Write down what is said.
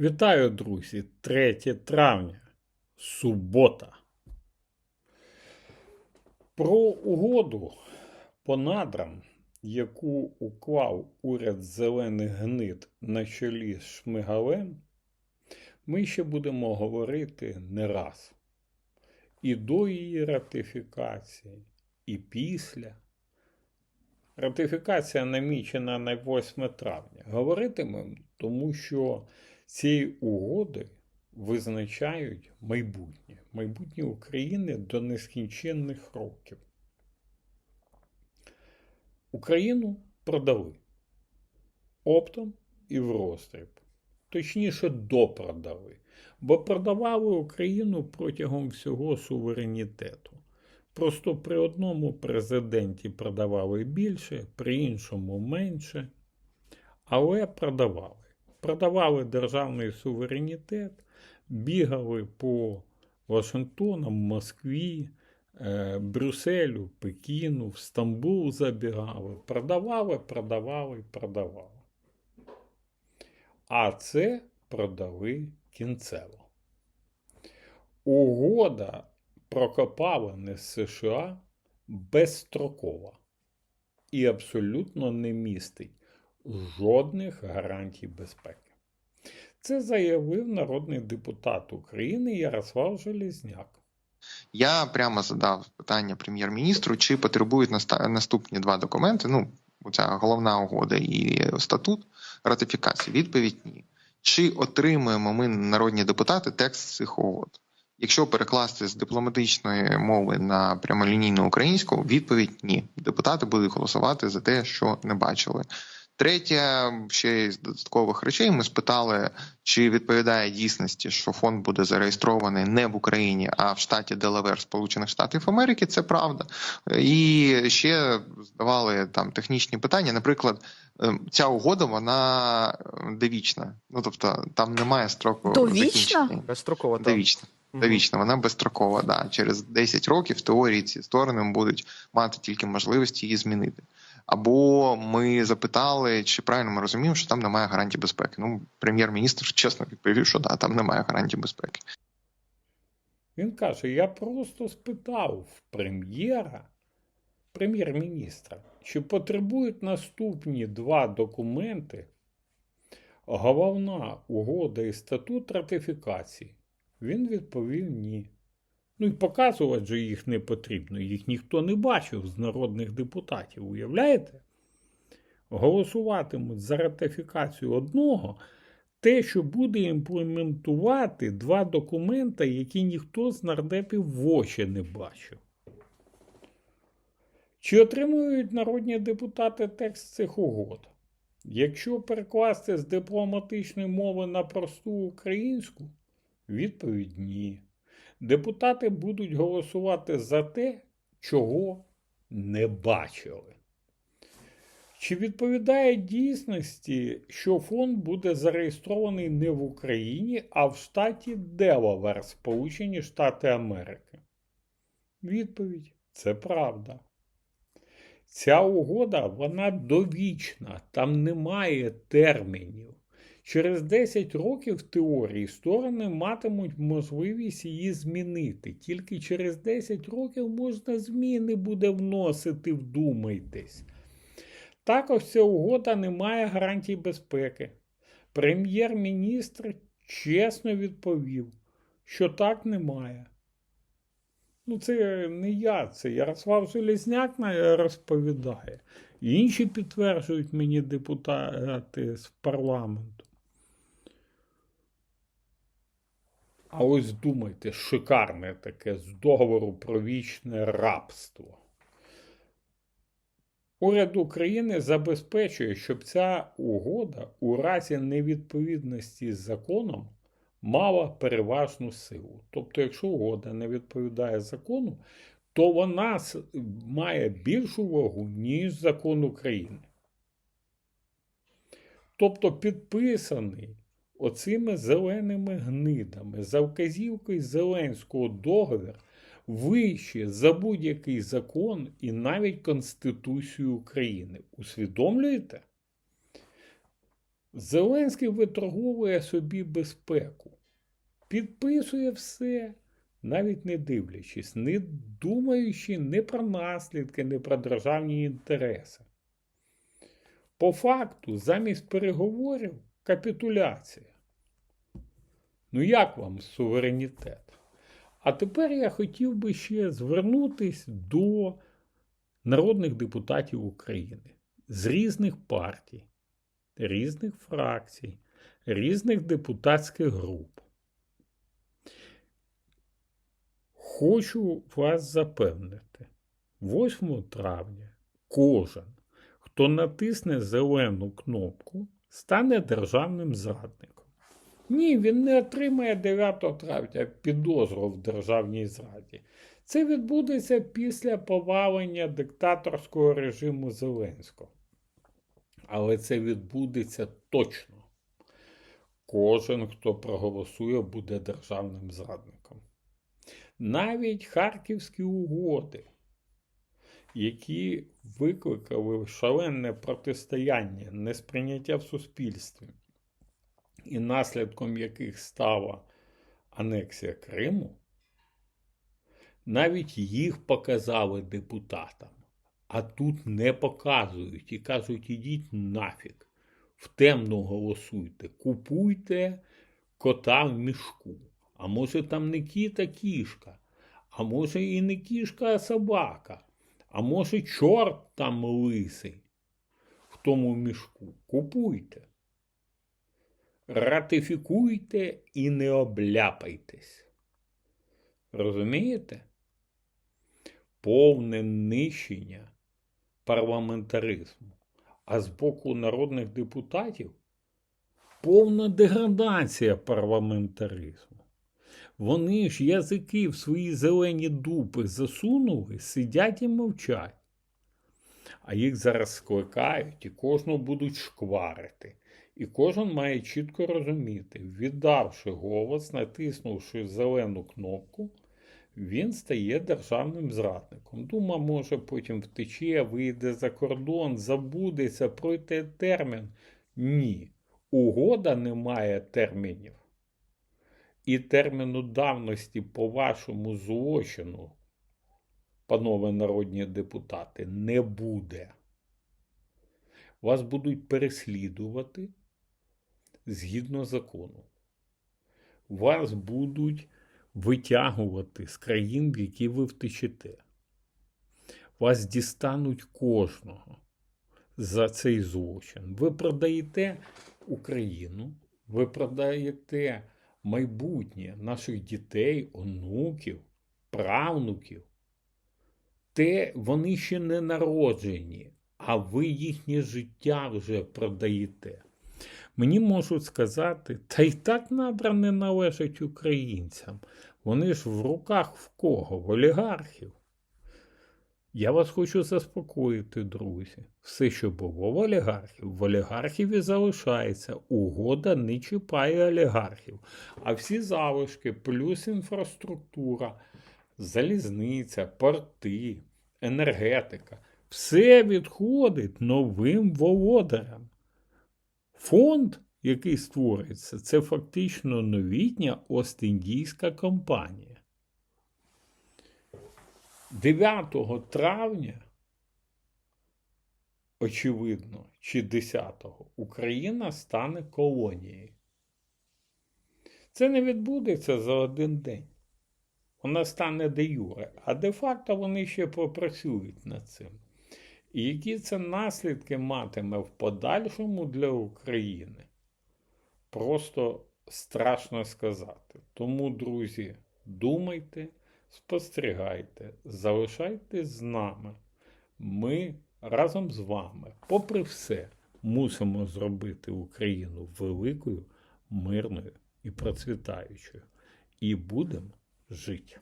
Вітаю, друзі! 3 травня, субота. Про угоду по надрам, яку уклав уряд зелених гнид на чолі з Шмигалем, ми ще будемо говорити не раз. І до її ратифікації, і після. Ратифікація намічена на 8 травня. Говоритимемо, тому що ці угоди визначають майбутнє, майбутнє України до нескінченних років. Україну продали оптом і в роздріб. Точніше, допродали, бо продавали Україну протягом всього суверенітету. Просто при одному президенті продавали більше, при іншому менше, але продавали. Продавали державний суверенітет, бігали по Вашингтонам, Москві, е, Брюсселю, Пекіну, в Стамбул забігали, продавали, продавали, продавали. А це продали кінцево. Угода про копалини з США безстрокова і абсолютно не містить жодних гарантій безпеки. Це заявив народний депутат України Ярослав Железняк. Я прямо задав питання прем'єр-міністру, чи потребують наступні два документи. Ну, ця головна угода і статут ратифікації. Відповідь ні. Чи отримуємо ми, народні депутати, текст цих угод? Якщо перекласти з дипломатичної мови на прямолінійну українську, відповідь ні. Депутати будуть голосувати за те, що не бачили. Третє, ще із додаткових речей, ми спитали, чи відповідає дійсності, що фонд буде зареєстрований не в Україні, а в штаті Делавер Сполучених Штатів Америки. Це правда. І ще здавали там технічні питання. Наприклад, ем, ця угода вона е, довічна. Ну тобто там немає строку Довічна? Безстроково. Довічна. Довічна, вона безстрокова. Да. Через 10 років в теорії ці сторони будуть мати тільки можливість її змінити. Або ми запитали, чи правильно ми розуміємо, що там немає гарантій безпеки. Ну, прем'єр-міністр чесно відповів, що да, там немає гарантій безпеки. Він каже: я просто спитав в прем'єра, прем'єр-міністра, чи потребують наступні два документи головна угода і статут ратифікації. Він відповів ні. Ну і показувати же їх не потрібно. Їх ніхто не бачив з народних депутатів. Уявляєте? Голосуватимуть за ратифікацію одного, те, що буде імплементувати два документи, які ніхто з нардепів в очі не бачив. Чи отримують народні депутати текст цих угод? Якщо перекласти з дипломатичної мови на просту українську, відповідь ні. Депутати будуть голосувати за те, чого не бачили. Чи відповідає дійсності, що фонд буде зареєстрований не в Україні, а в штаті Делавер, Сполучені Штати Америки? Відповідь це правда. Ця угода вона довічна, там немає термінів. Через 10 років в теорії сторони матимуть можливість її змінити. Тільки через 10 років можна зміни буде вносити, вдумайтесь. Також ця угода не має гарантій безпеки. Прем'єр-міністр чесно відповів, що так немає. Ну, це не я, це Ярослав Железняк розповідає. Інші підтверджують мені депутати з парламенту. А ось думайте, шикарне таке з договору про вічне рабство. Уряд України забезпечує, щоб ця угода у разі невідповідності з законом мала переважну силу. Тобто, якщо угода не відповідає закону, то вона має більшу вагу, ніж закон України. Тобто підписаний оцими зеленими гнидами за вказівкою Зеленського договір вище за будь-який закон і навіть Конституцію України. Усвідомлюєте? Зеленський виторговує собі безпеку, підписує все, навіть не дивлячись, не думаючи ні про наслідки, ні про державні інтереси. По факту, замість переговорів капітуляція. Ну як вам суверенітет? А тепер я хотів би ще звернутися до народних депутатів України з різних партій, різних фракцій, різних депутатських груп. Хочу вас запевнити, 8 травня кожен, хто натисне зелену кнопку, стане державним зрадником. Ні, він не отримає 9 травня підозру в державній зраді. Це відбудеться після повалення диктаторського режиму Зеленського. Але це відбудеться точно. Кожен, хто проголосує, буде державним зрадником. Навіть харківські угоди, які викликали шалене протистояння, несприйняття в суспільстві, і наслідком яких стала анексія Криму, навіть їх показали депутатам, а тут не показують і кажуть, ідіть нафіг, темну голосуйте, купуйте кота в мішку. А може там не кіт, а кішка, а може і не кішка, а собака, а може чорт там лисий в тому мішку. Купуйте. Ратифікуйте і не обляпайтесь. Розумієте? Повне нищення парламентаризму. А з боку народних депутатів повна деградація парламентаризму. Вони ж язики в свої зелені дупи засунули, сидять і мовчать. А їх зараз скликають і кожного будуть шкварити. І кожен має чітко розуміти, віддавши голос, натиснувши зелену кнопку, він стає державним зрадником. Дума може потім втече, вийде за кордон, забудеться, пройде термін. Ні. Угода не має термінів. І терміну давності по вашому злочину, панове народні депутати, не буде. Вас будуть переслідувати згідно закону. Вас будуть витягувати з країн, в які ви втечете. Вас дістануть кожного за цей злочин. Ви продаєте Україну, ви продаєте майбутнє наших дітей, онуків, правнуків. Те вони ще не народжені, а ви їхнє життя вже продаєте. Мені можуть сказати, та й так надра не належать українцям. Вони ж в руках в кого? В олігархів. Я вас хочу заспокоїти, друзі. Все, що було в олігархів, в олігархів і залишається. Угода не чіпає олігархів. А всі залишки, плюс інфраструктура, залізниця, порти, енергетика, все відходить новим володарям. Фонд, який створюється, це фактично новітня Ост-Індійська компанія. 9 травня, очевидно, чи 10-го, Україна стане колонією. Це не відбудеться за один день. Вона стане де юре, а де-факто вони ще попрацюють над цим. І які це наслідки матиме в подальшому для України? Просто страшно сказати. Тому, друзі, думайте, спостерігайте, залишайтесь з нами. Ми разом з вами, попри все, мусимо зробити Україну великою, мирною і процвітаючою. І будемо жити.